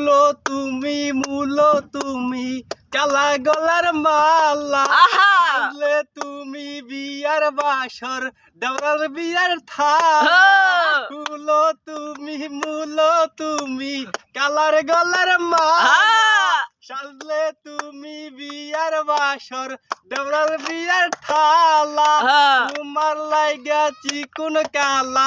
লো তুমি মূলো তুমি কালা গলার মালা। আহা! বললে তুমি বিয়ার বাসর দেওয়ার বিয়ার হ্যাঁ। ফুলো তুমি মূলো তুমি কালার গলার মালা। সাজলে তুমি বিয়ার বাসর দেওয়ার বিয়ার থালা। তোমার লাইগা চিকুন কালা।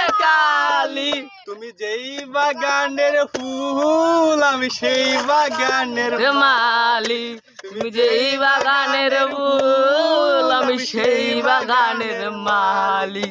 তুমি যেই বাগানের ফুল, আমি সেই বাগানের মালি তুমি যেই বাগানের ফুল, আমি সেই বাগানের মালি